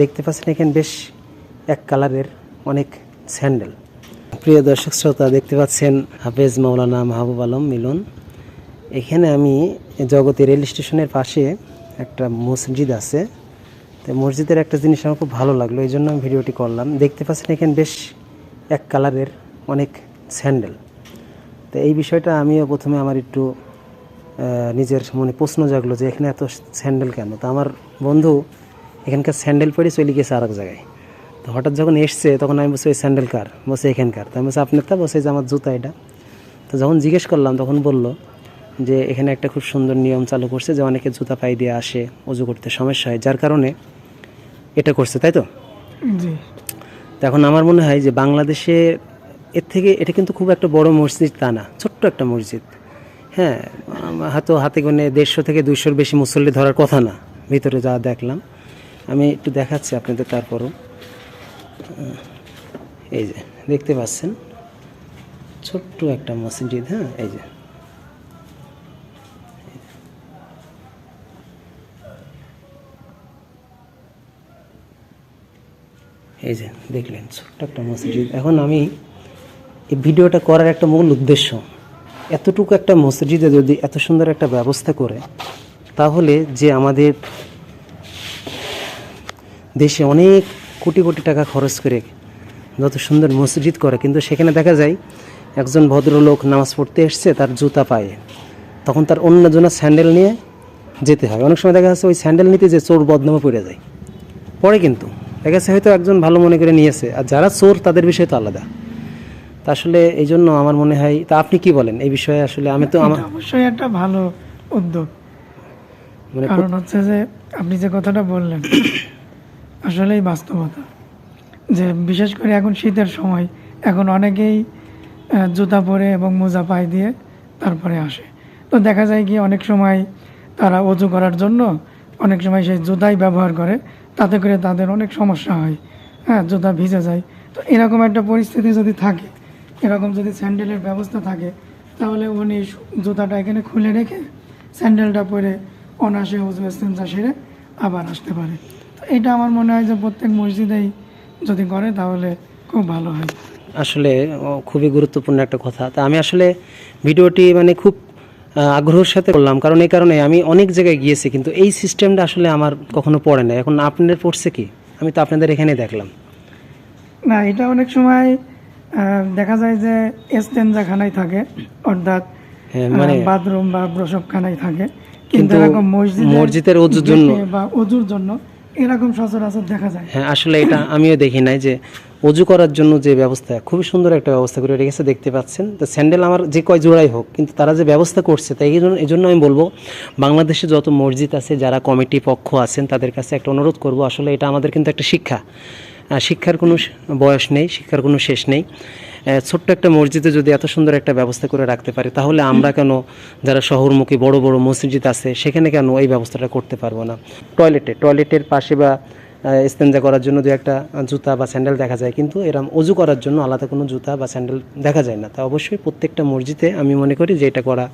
দেখতে পাচ্ছেন এখানে বেশ এক কালারের অনেক স্যান্ডেল। প্রিয় দর্শক শ্রোতা, দেখতে পাচ্ছেন হাফেজ মাওলানা মাহবুব আলম মিলন। এখানে আমি জগতী রেল স্টেশনের পাশে একটা মসজিদ আছে। তো মসজিদের একটা জিনিস আমার খুব ভালো লাগল, এই জন্য আমি ভিডিওটি করলাম। দেখতে পাচ্ছেন এখানে বেশ এক কালারের অনেক স্যান্ডেল। তো এই বিষয়টা আমিও প্রথমে আমার একটু নিজের মনে প্রশ্ন জাগলো যে এখানে এত স্যান্ডেল কেন? তো আমার বন্ধু এখানকার স্যান্ডেল পরে চলে গেছে আর এক জায়গায়। তো হঠাৎ যখন এসছে তখন আমি বলছি ওই স্যান্ডেল কার? বসে এখানকার। তো আমি বলছি আপনার তা বসে যে আমার জুতা এটা। তো যখন জিজ্ঞেস করলাম তখন বলল যে এখানে একটা খুব সুন্দর নিয়ম চালু করছে যে অনেকে জুতা পাই দিয়ে আসে অজু করতে সমস্যা হয়। যার কারণে এটা করছে তাই তো? জি। তো এখন আমার মনে হয় যে বাংলাদেশে এর থেকে এটা কিন্তু খুব একটা বড় মসজিদ তা না ছোট্ট একটা মসজিদ। হ্যাঁ হয়তো হাতে গোনে দেড়শো থেকে দুইশোর বেশি মুসল্লি ধরার কথা না ভিতরে যা দেখলাম। আমি একটু দেখাচ্ছি আপনাদের তারপরও। এই যে, দেখতে পাচ্ছেন? ছোট্ট একটা মসজিদ হ্যাঁ এই যে। এই যে, দেখলেন, ছোট্ট একটা মসজিদ এখন আমি এই ভিডিওটা করার একটা মূল উদ্দেশ্য, এতটুকু একটা মসজিদে যদি এত সুন্দর একটা ব্যবস্থা করে, তাহলে যে আমাদের দেশে অনেক কোটি কোটি টাকা খরচ করে যত সুন্দর মসজিদ করে কিন্তু সেখানে দেখা যায় একজন ভদ্রলোক নামাজ পড়তে এসছে তার জুতা পায়ে। তখন তার অন্যজনের স্যান্ডেল নিয়ে যেতে হয়। অনেক সময় দেখা যাচ্ছে ওই স্যান্ডেল নিতে যে চোর বদনামে পড়ে যায়। পরে কিন্তু দেখা যাচ্ছে হয়তো একজন ভালো মনে করে নিয়েছে আর যারা চোর তাদের বিষয় তো আলাদা। তা আসলে এই জন্য আমার মনে হয় তা আপনি কি বলেন? এই বিষয়ে আসলে আমি তো আমার অবশ্যই একটা ভালো উদ্যোগ। মানে কারণ হচ্ছে যে আপনি যে কথাটা বললেন আসলেই বাস্তবতা। যে বিশেষ করে এখন শীতের সময়, এখন অনেকেই জুতা পরে এবং মোজা পায়ে দিয়ে তারপরে আসে। তো দেখা যায় কি অনেক সময় তারা অজু করার জন্য অনেক সময় সেই জুতাই ব্যবহার করে, তাতে করে তাদের অনেক সমস্যা হয়। হ্যাঁ জুতা ভিজে যায়। তো এরকম একটা পরিস্থিতি যদি থাকে, এরকম যদি স্যান্ডেলের ব্যবস্থা থাকে, তাহলে উনি জুতাটা এখানে খুলে রেখে স্যান্ডেলটা পরে অনাসে উজু সেরে আবার আসতে পারে। এটা আমার মনে হয় যে প্রত্যেক মসজিদেই যদি করে তাহলে খুব ভালো হয়। আসলে খুবই গুরুত্বপূর্ণ একটা কথা। তা আমি আসলে ভিডিওটি মানে খুব আগ্রহের সাথে করলাম। কারণ এই কারণে আমি অনেক জায়গায় গিয়েছি কিন্তু এই সিস্টেমটা আসলে আমার কখনো পড়ে না এখন আপনাদের পড়ছে কি? আমি তো আপনাদের এখানে দেখলাম। না এটা অনেক সময় দেখা যায় যে এস্তেঞ্জাখানায় থাকে অর্থাৎ হ্যাঁ, মানে বাথরুম বা প্রসব প্রসবখানায় থাকে। কিন্তু কিন্তু এরকম মসজিদে মসজিদের অজুর জন্য। বা অজুর জন্য এরকম সচরাচর দেখা যায়। হ্যাঁ আসলে এটা আমিও দেখি নাই যে অজু করার জন্য যে ব্যবস্থা খুবই সুন্দর একটা ব্যবস্থা করে রেখেছে দেখতে পাচ্ছেন। তো স্যান্ডেল আমার যে কয় জোড়াই হোক কিন্তু তারা যে ব্যবস্থা করছে তাই এই জন্য এই জন্য আমি বলব বাংলাদেশে যত মসজিদ আছে যারা কমিটি পক্ষ আছেন তাদের কাছে একটা অনুরোধ করব। আসলে এটা আমাদের কিন্তু একটা শিক্ষা। শিক্ষার কোনো বয়স নেই, শিক্ষার কোনো শেষ নেই। ছোট্ট একটা মসজিদে যদি এত সুন্দর একটা ব্যবস্থা করে রাখতে পারে, তাহলে আমরা কেন যারা শহরমুখী, বড় বড় মসজিদ আছে, সেখানে কেন এই ব্যবস্থাটা করতে পারব না? টয়লেটে, টয়লেটের পাশে বা স্টেঞ্জা করার জন্য দু একটা জুতা বা স্যান্ডেল দেখা যায়। কিন্তু এরম অজু করার জন্য আলাদা কোনো জুতা বা স্যান্ডেল দেখা যায় না। তা অবশ্যই প্রত্যেকটা মসজিদে আমি মনে করি যে এটা করা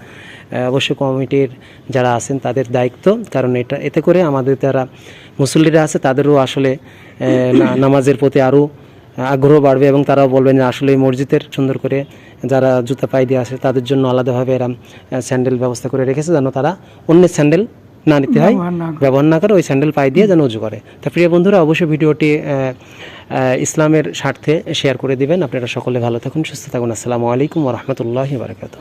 অবশ্যই কমিটির যারা আছেন তাদের দায়িত্ব। কারণ এটা, এতে করে আমাদের যারা মুসল্লিরা আছে তাদেরও আসলে নামাজের প্রতি আরও আগ্রহ বাড়বে এবং তারাও বলবেন যে আসলে এই মসজিদের সুন্দর করে যারা জুতা পাই দিয়ে আসে তাদের জন্য আলাদাভাবে এরম স্যান্ডেল ব্যবস্থা করে রেখেছে যেন তারা অন্যের স্যান্ডেল না নিতে হয় ব্যবহার না করে। ওই স্যান্ডেল পায়ে দিয়ে যেন উজু করে তা প্রিয় বন্ধুরা অবশ্যই ভিডিওটি ইসলামের স্বার্থে শেয়ার করে দিবেন। আপনারা সকলে ভালো থাকুন সুস্থ থাকুন। আসসালামু আলাইকুম রহমতুল্লাহ বারকাত